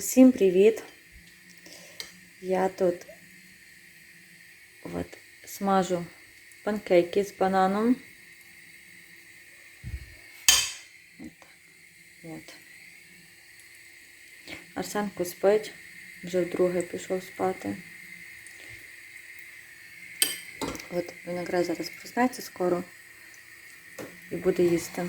Усім привіт! Я тут от, смажу панкейки з бананом. От. От. Арсенко спить, вже вдруге пішов спати. От він якраз зараз проснеться скоро і буде їсти.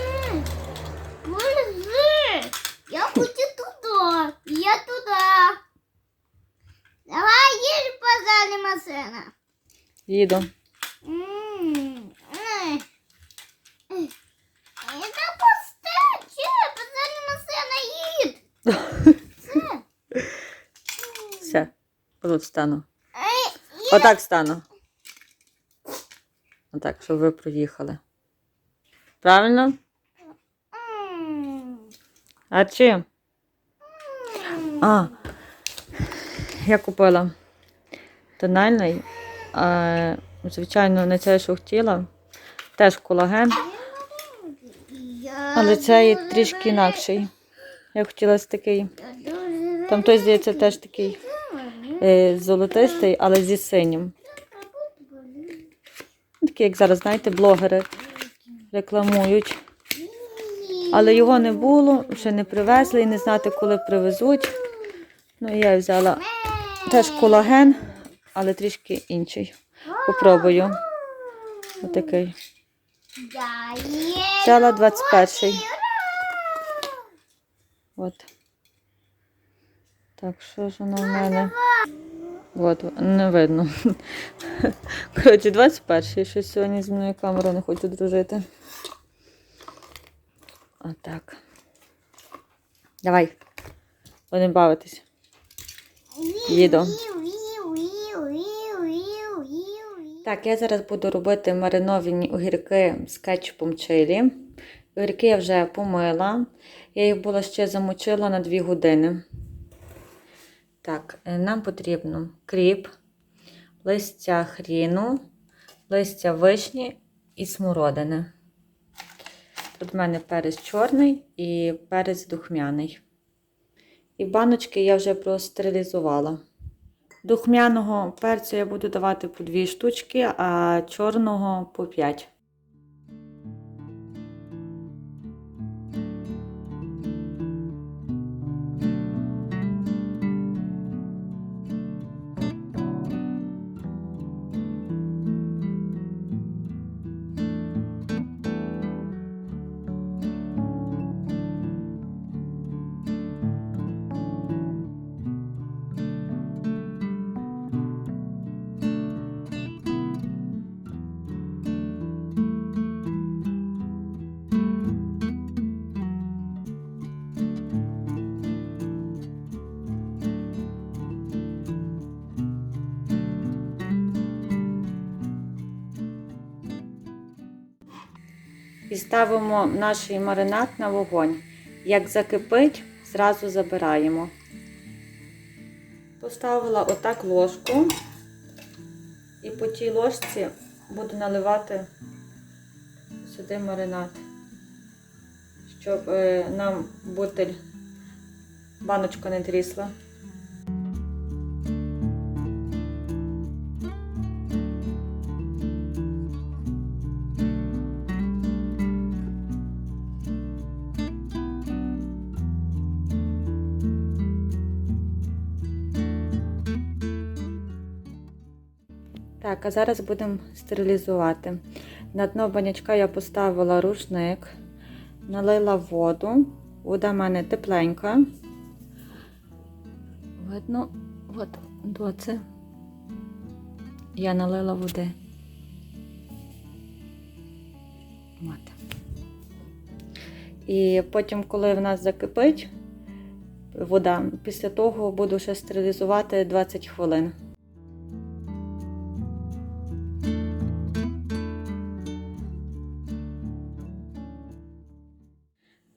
Їду. Это пусте. Базарні машина їд. Це. Все, тут стану. Отак стану. Отак, щоб ви проїхали. Правильно? А чим? А, я купила тональний. Звичайно, не це, що хотіла. Теж колаген, але цей трішки інакший. Я хотіла такий. Там той, здається, теж такий е, золотистий, але зі синім. Такий, як зараз, знаєте, блогери рекламують. Але його не було, ще не привезли і не знати, коли привезуть. Ну я взяла теж колаген, але трішки інший. Попробую. Отакий. Взяла 21-й. От. Так, що ж воно в мене? От, не видно. Коротше, 21-й. Щось сьогодні зі мною камеру не хочу дружити. Отак. Давай. Будемо бавитись. Їду. Так, я зараз буду робити мариновані огірки з кетчупом чилі. Огірки я вже помила. Я їх була ще замочила на 2 години. Так, е, нам потрібно кріп, листя хріну, листя вишні і смородини. Тут в мене перець чорний і перець духмяний. І баночки я вже простерилізувала. Духмяного перцю я буду давати по 2 штучки, а чорного по 5. Ставимо наш маринад на вогонь. Як закипить, зразу забираємо. Поставила отак ложку. І по тій ложці буду наливати сюди маринад, щоб е, нам бутиль, баночка не трісла. Так, а зараз будемо стерилізувати. На дно банячка я поставила рушник, налила воду. Вода в мене тепленька. Видно, от доце. Я налила води. От. І потім, коли в нас закипить вода, після того буду ще стерилізувати 20 хвилин.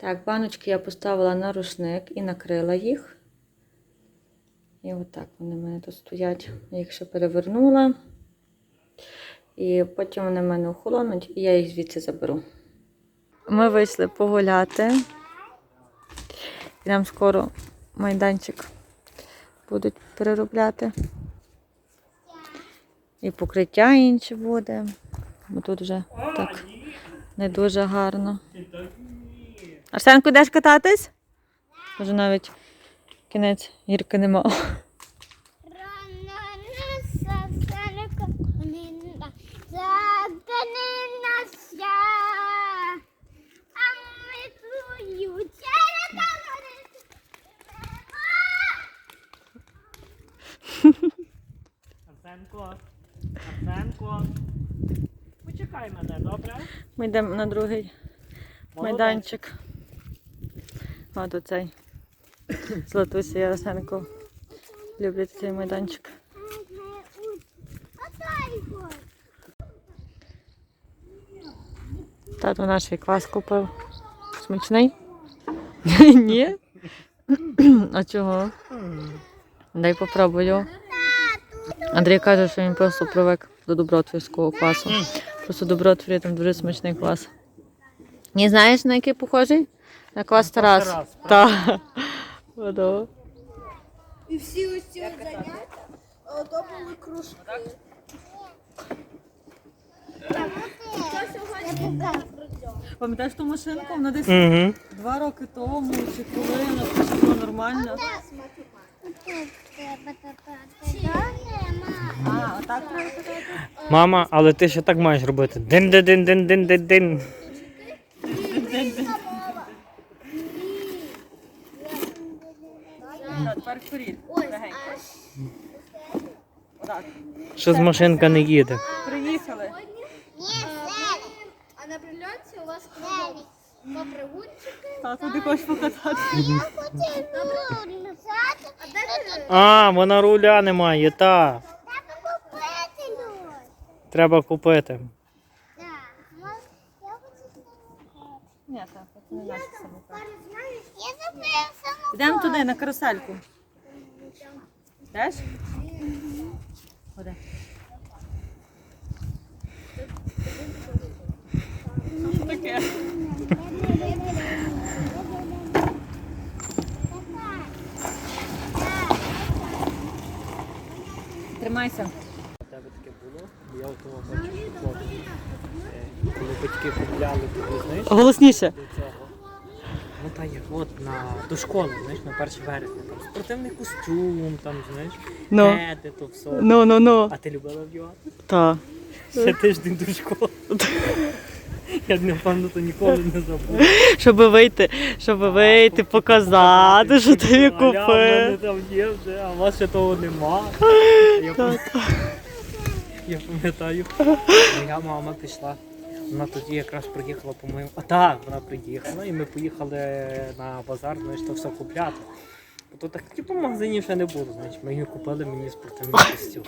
Так, баночки я поставила на рушник і накрила їх. І отак вони в мене тут стоять. Я їх ще перевернула. І потім вони в мене охолонуть, і я їх звідси заберу. Ми вийшли погуляти. І нам скоро майданчик будуть переробляти. І покриття інше буде. Бо тут вже так не дуже гарно. Арсенко, йдеш кататись? Може навіть кінець гірки нема. Арсенко, Арсенко. Почекай мене, добре? Ми йдемо на другий майданчик. От оцей. Златуся і Арсенко люблять цей майданчик. Тато наш квас купив. Смачний? Ні? А чого? Дай попробую. Андрій каже, що він просто привик до добротвірського квасу. Просто добротвірі там дуже смачний квас. Не знаєш, на який похожий? На Тарас. Тарас, Так. Воно. І всі ось ці от заняття, були кружки. Пам'ятаєш ту машинку? Вона десь Угу. два роки тому чи коли вона прийшла нормально. А, отак треба? Мама, але ти ще так маєш робити. дин Тепер вперед. Легенько. Отак. Що з машинка не їде? Приїхали. А на прильоті у вас кругом по пригунчики. Тату, ти хочеш покатати? А де ти? А, вона руля немає, та. Треба купити. Ні, так, це не наш самокат. Йдемо туди, на карусельку. Йдеш? Ходи. Що таке? Тримайся. У тебе таке було? Я у того бачу, коли батьки купляли тобі, знаєш, Голосніше. до цього. Ну та як от на до школи, знаєш, на 1 вересня. Там спортивний костюм, там, знаєш, Ну. меди, то все. Ну, ну, ну. А ти любила вдівати? Та. Ще тиждень до школи. Я напевно то ніколи не забув. Щоб вийти, щоб вийти, показати, що ти Аля, в мене купив. там є вже, а у вас ще того нема. Я пам- Я пам'ятаю, моя мама пішла. Вона тоді якраз приїхала, по-моєму. А так, вона приїхала, і ми поїхали на базар, знаєш, то все купляти. Бо то так, типу, магазинів ще не було, знаєш, ми її купили мені спортивний костюм.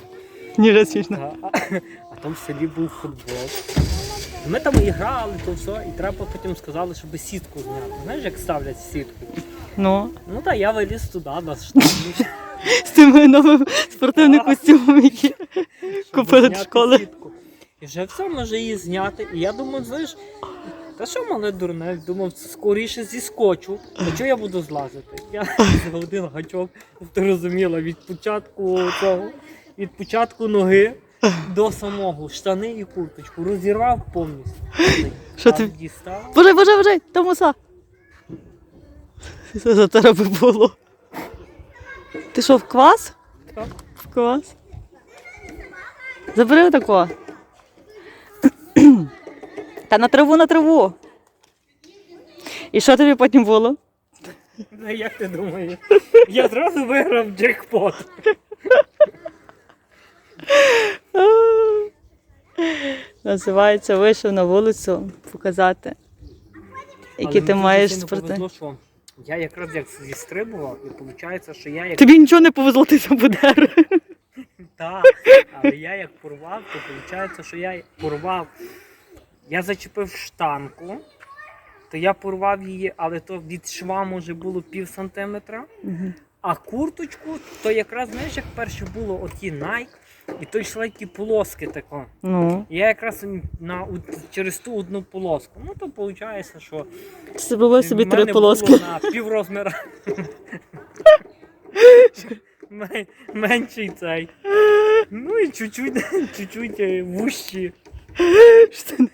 Ні, раз смішно. А, а там в селі був футбол. Ми там і грали, то все, і треба потім сказали, щоб сітку зняти. Знаєш, як ставлять сітку? Ну, Ну так, я виліз туди, на штаб. з тим новим спортивним костюмом, який купили до школи. І вже все може її зняти. І я думаю, знаєш, та що мале дурне, думав, скоріше зіскочу. А чого я буду злазити? Я за один гачок, ти розуміла, від початку цього, від початку ноги до самого штани і курточку. Розірвав повністю. Що ти? дістав. Боже, боже, боже, там уса. Що за тебе було? Ти що, в квас? Так. В квас? Забери тако. Та на траву, на траву. І що тобі потім було? Ну, як ти думаєш? Я зразу виграв джекпот. Називається вийшов на вулицю показати, які ти маєш спорти. Я якраз як зістрибував, і виходить, що я як Тобі нічого не повезло, ти забудер. Так, але я як порвав, то виходить, що я порвав. Я зачепив штанку, то я порвав її, але то від шва може було пів сантиметра. А курточку, то якраз знаєш, як перше було оті Nike, і то йшли ті полоски тако. Ну, Я якраз на, через ту одну полоску. Ну то виходить, що зробив собі в три полоски. було на пів розміра. Мен- Менший цей. Ну і чуть-чуть, чуть-чуть е, вущі. Штани.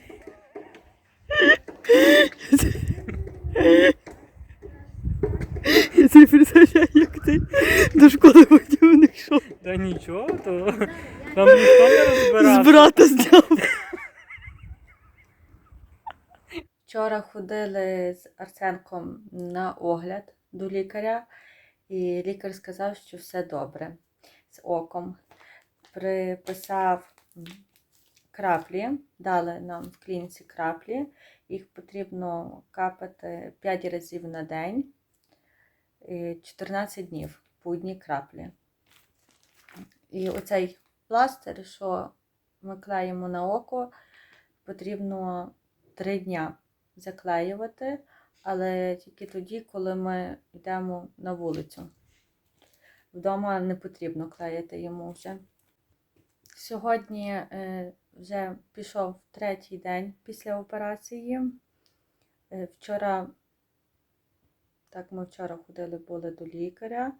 Я собі представляю, як ти до школи потім не йшов. Та нічого, то там ніхто не З розбирався. брата зняв. Вчора ходили з Арсенком на огляд до лікаря, і лікар сказав, що все добре з оком. Приписав краплі, дали нам в клініці краплі. Їх потрібно капати 5 разів на день, 14 днів по краплі. І оцей пластир, що ми клеїмо на око, потрібно 3 дня заклеювати, але тільки тоді, коли ми йдемо на вулицю. Вдома не потрібно клеїти йому вже. Сьогодні е, вже пішов третій день після операції. Е, Вчора, так, ми вчора ходили були до лікаря.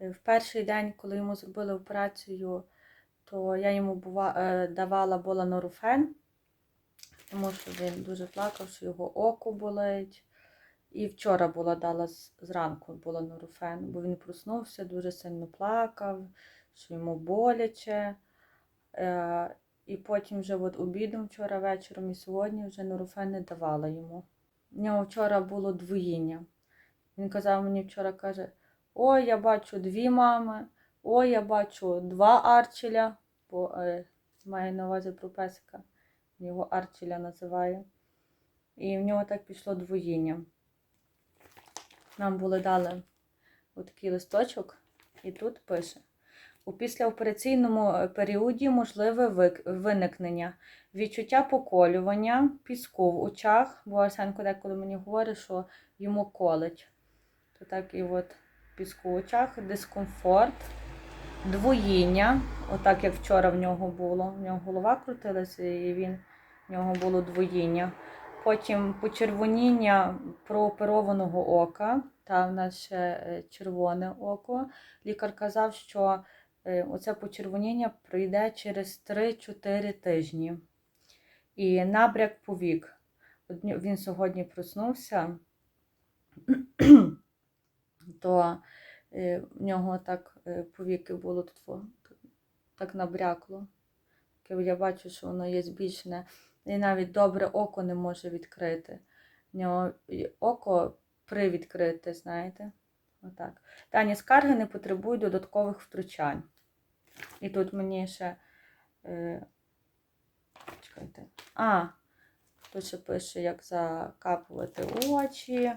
Е, В перший день, коли йому зробили операцію, то я йому бува, давала боланурофен, тому що він дуже плакав, що його око болить. І вчора була дала зранку боланурофен, бо він проснувся, дуже сильно плакав, що йому боляче. Е, і потім вже от обідом вчора вечором і сьогодні вже нурофен не давала йому. У нього вчора було двоїння. Він казав мені вчора, каже: Ой, я бачу дві мами, ой, я бачу два арчеля, бо е, має на увазі про песика, його арчеля називає. І в нього так пішло двоїння. Нам були дали отакий листочок, і тут пише. У післяопераційному е, періоді можливе виникнення відчуття поколювання, піску в очах, бо Арсенко деколи мені говорить, що йому колить. То так і от піску в очах, дискомфорт, двоїння, отак як вчора в нього було. В нього голова крутилася, і він, в нього було двоїння. Потім почервоніння прооперованого ока, та в нас ще е, червоне око. Лікар казав, що е, оце почервоніння пройде через 3-4 тижні. І набряк повік. Він сьогодні проснувся, то е, в нього так повіки було тут так набрякло. Я бачу, що воно є збільшене. І навіть добре око не може відкрити. В нього око привідкрите, знаєте. Отак. Дані скарги не потребують додаткових втручань. І тут мені ще. Е, чекайте. А, тут ще пише, як закапувати очі.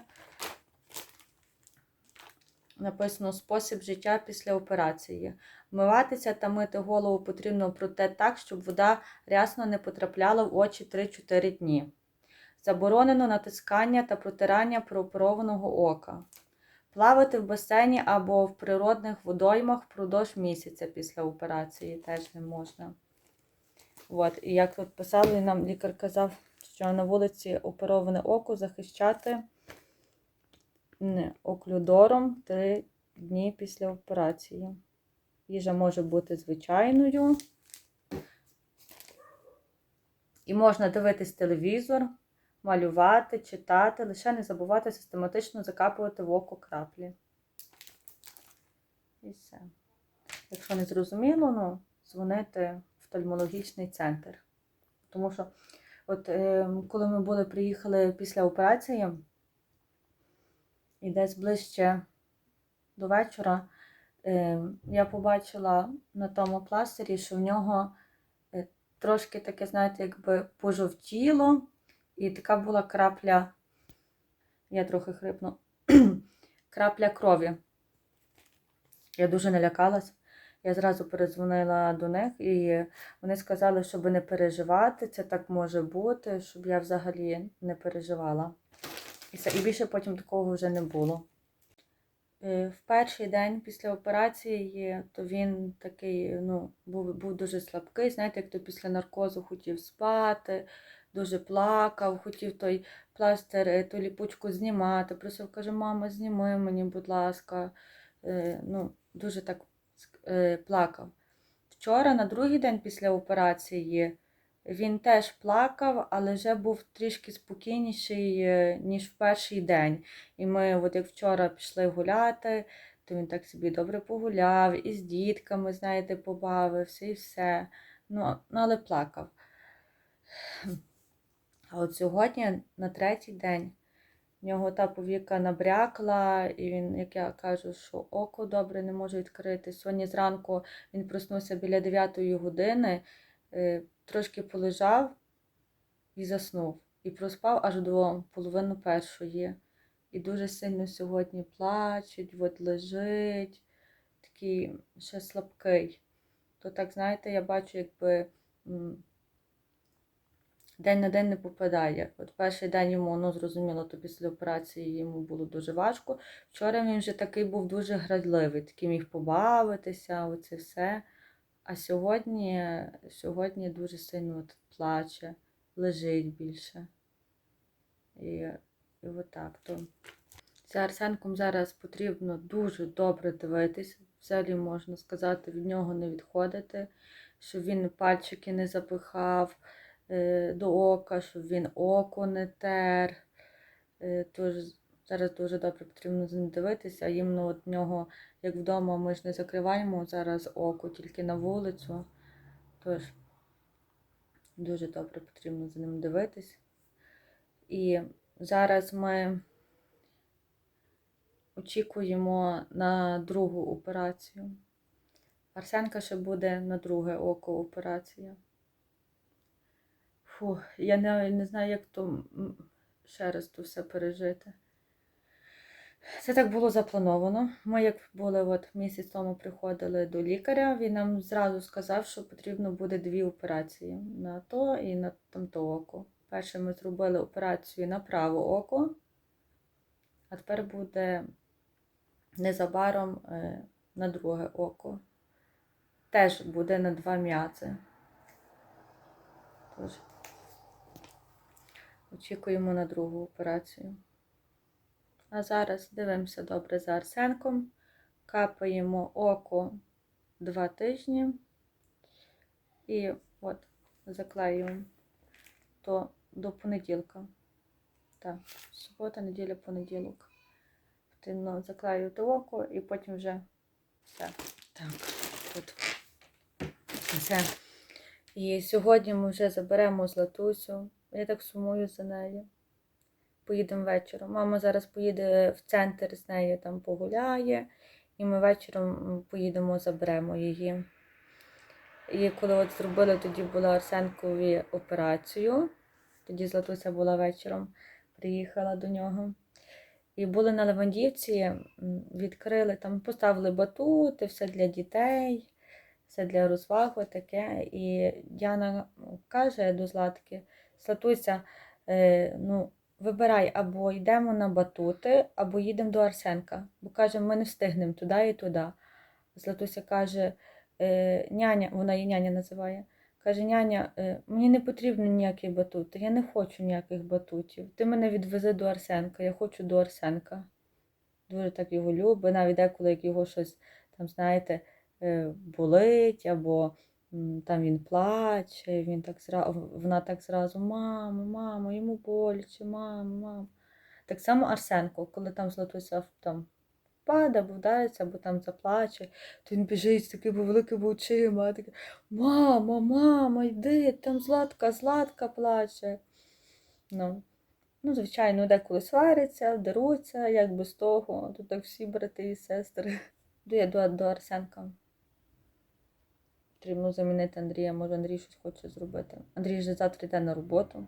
Написано спосіб життя після операції. Вмиватися та мити голову потрібно проте так, щоб вода рясно не потрапляла в очі 3-4 дні. Заборонено натискання та протирання прооперованого ока. Плавати в басейні або в природних водоймах впродовж місяця після операції теж не можна. От, і як тут писали, нам лікар казав, що на вулиці опероване око захищати не, оклюдором 3 дні після операції. Їжа може бути звичайною. І можна дивитись телевізор, малювати, читати, лише не забувати систематично закапувати в око краплі. І все. Якщо не зрозуміло, ну, дзвонити в офтальмологічний центр. Тому що, от е, коли ми були, приїхали після операції, і десь ближче до вечора, я побачила на тому пластирі, що в нього е, трошки таке, знаєте, якби пожовтіло, і така була крапля, я трохи хрипну, крапля крові. Я дуже налякалась. Я зразу передзвонила до них, і вони сказали, щоб не переживати, це так може бути, щоб я взагалі не переживала. І більше потім такого вже не було. Е, В перший день після операції, то він такий, ну, був, був дуже слабкий, знаєте, як то після наркозу хотів спати, дуже плакав, хотів той пластир, е, ту ліпучку знімати. Просив, каже, мама, зніми мені, будь ласка. Е, Ну, дуже так плакав. Вчора, на другий день після операції, він теж плакав, але вже був трішки спокійніший, е, ніж в перший день. І ми, от як вчора пішли гуляти, то він так собі добре погуляв, і з дітками, знаєте, побавився, і все. Ну, ну але плакав. А от сьогодні, на третій день, в нього та повіка набрякла, і він, як я кажу, що око добре не може відкрити. Сьогодні зранку він проснувся біля 9 години, трошки полежав і заснув. І проспав аж до половини першої. І дуже сильно сьогодні плачуть, от лежить, такий ще слабкий. То так, знаєте, я бачу, якби день на день не попадає. От перший день йому, ну зрозуміло, то після операції йому було дуже важко. Вчора він вже такий був дуже градливий, такий міг побавитися, оце все. А сьогодні, сьогодні дуже сильно от плаче, лежить більше. І, і отак. То за Арсенком зараз потрібно дуже добре дивитись. Взагалі можна сказати, від нього не відходити, щоб він пальчики не запихав е, до ока, щоб він око не тер. Е, Тож зараз дуже добре потрібно за ним дивитися. Іменно от нього, як вдома, ми ж не закриваємо зараз око тільки на вулицю. Тож дуже добре потрібно за ним дивитись. І зараз ми очікуємо на другу операцію. Арсенка ще буде на друге око операція. Фу, я не, не знаю, як то ще раз то все пережити. Це так було заплановано. Ми, як були от місяць тому приходили до лікаря, він нам зразу сказав, що потрібно буде дві операції на то і на тамто око. Перше ми зробили операцію на праве око, а тепер буде незабаром е, на друге око. Теж буде на два м'язи. Тож, очікуємо на другу операцію. А зараз дивимося добре за Арсенком. Капаємо око два тижні. І от, заклеюємо то до понеділка. Так, субота, неділя, понеділок. Потрібно заклеювати око і потім вже все. Так, от. Все. І сьогодні ми вже заберемо Златусю. Я так сумую за нею. Поїдемо вечором. Мама зараз поїде в центр з нею там погуляє, і ми вечором поїдемо, заберемо її. І коли от зробили, тоді була Арсенкові операцію. Тоді Златуся була вечором, приїхала до нього. І були на Левандівці, відкрили, там поставили батути, все для дітей, все для розваги таке. І Діана каже до Златки, Златуся, е, ну, вибирай, або йдемо на батути, або їдемо до Арсенка. Бо каже, ми не встигнемо туди і туди. Златуся каже, е, няня, вона її няня називає. Каже, няня, е, мені не потрібно ніяких батутів, я не хочу ніяких батутів. Ти мене відвези до Арсенка, я хочу до Арсенка. Дуже так його любить, навіть деколи як його щось там, знаєте, е, болить, або там він плаче, він так зразу, вона так зразу, мамо, мамо, йому боляче, мамо, мамо. Так само Арсенко, коли там Златуся там впаде, або вдариться, або там заплаче, то він біжить з такими великими очима, такий, мама, мама, йди, там Златка, Златка плаче. Ну, ну, звичайно, деколи сваряться, деруться, як без того. Тут так всі брати і сестри. До, до Арсенка. Потрібно замінити Андрія, може Андрій щось хоче зробити. Андрій вже завтра йде на роботу.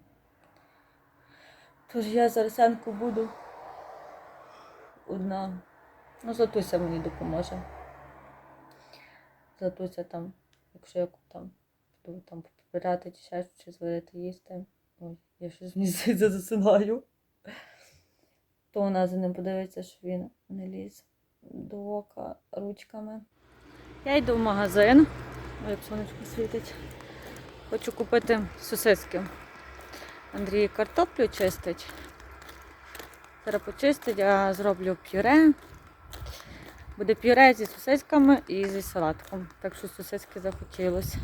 Тож я з Арсенку буду одна. Ну, Златуся мені допоможе. Златуся там, якщо я там там попирати чи ще чи зварити їсти. Ой, я щось мені засинаю. То вона за ним подивиться, що він не ліз до ока ручками. Я йду в магазин, Ой, як сонечко світить. Хочу купити сосиски. Андрій картоплю чистить. Зараз почистить, я зроблю пюре. Буде пюре зі сосисками і зі салатком. Так що сосиски захотілося.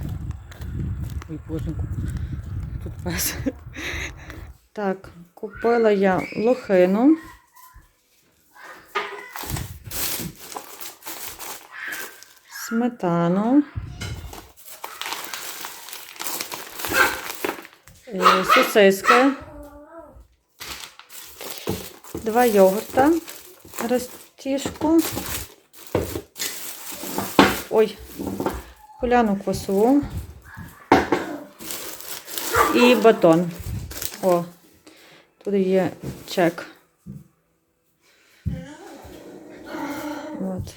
Ой, боженьку, тут пес. Так, купила я лохину. Сметану. Сосиски. Два йогурта. Ростішку. Ой, поляну квасову. І батон. О, тут є чек. От.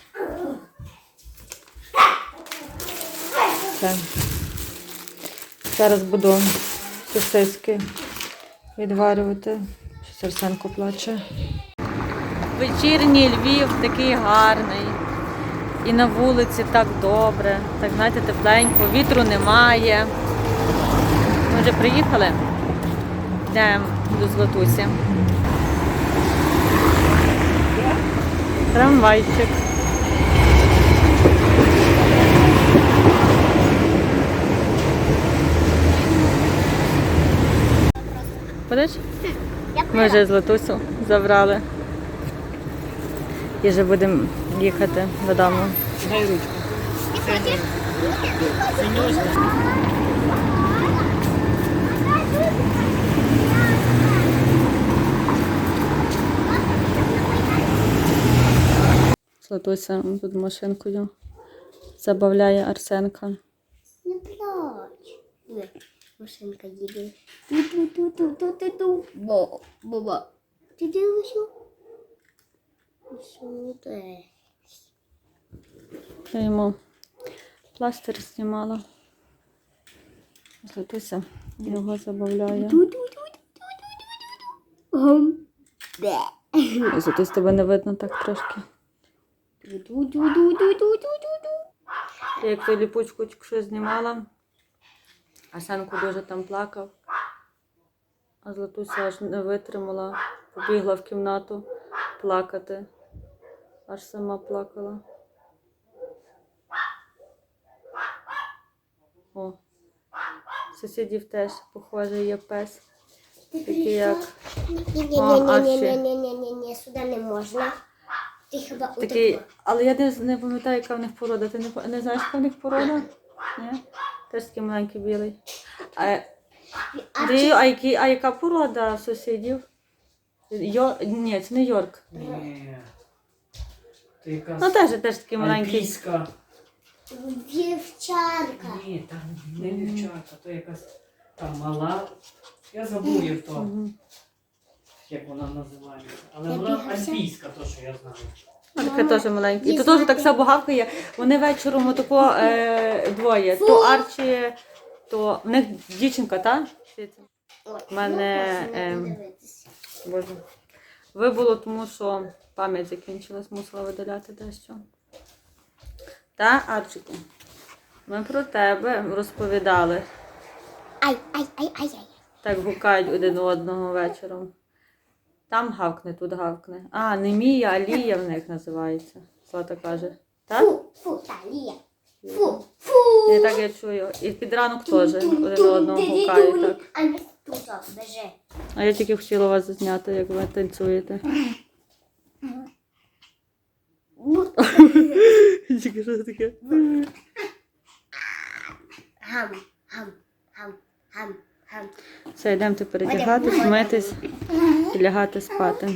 Все. Зараз буду сосиски відварювати. Щось Арсенко плаче. Вечірній Львів такий гарний. І на вулиці так добре, так знаєте, тепленько, вітру немає. Ми вже приїхали. Йдемо до Златусі. Трамвайчик. Будеш? Ми вже Златусю забрали. І вже будемо їхати додому. Дай ручку. Златуся тут машинкою забавляє Арсенка. Не плач. Машинка їде. Ту-ту-ту-ту-ту-ту. Бо, баба. Ти дивишся? Сюди. Я йому пластир знімала. Златуся його забавляє. Гм. Де. Златусь тебе не видно так трошки. Як ту ліпучку тільки що Арсенко дуже там плакав. А Златуся аж не витримала, побігла в кімнату плакати. Аж сама плакала. О, сусідів теж, похоже, є пес. Такий як Ні-ні-ні-ні-ні-ні-ні, сюди не можна. Ти хіба такий. Але я не, не пам'ятаю, яка в них порода. Ти не, не знаєш, яка в них порода? Ні? Теж такий маленький білий. А, А Андрію, а, які, а яка порода сусідів? Йор... Ні, це не Йорк. Ні. Ти якась Ну теж, теж такий маленький. альпійська. Вівчарка. Ні, там не вівчарка, то якась там мала. Я забув як то, Мгм. як вона називається. Але Я вона бігався. альпійська, то що я знаю. Ну, теж маленький. І то теж так само гавкає. Вони вечором отако е, двоє. То Арчі, то в них дівчинка, та? В мене, подивитися. Боже. Вибуло, тому що пам'ять закінчилась, мусила видаляти дещо. Та, Арчику, ми про тебе розповідали. Ай, ай, ай, ай, ай. Так гукають один одного вечором. Там гавкне, тут гавкне. А, не Мія, а Лія в них називається. Злата каже. Так? Фу, фу, та, Лія. Фу, фу. Я так я чую. І під ранок теж один одного гукають так. А тут. А я тільки хотіла вас зняти, як ви танцюєте. Тільки що таке? Гам, гам, гам, гам. Все, йдемте передягатись, митись і лягати спати.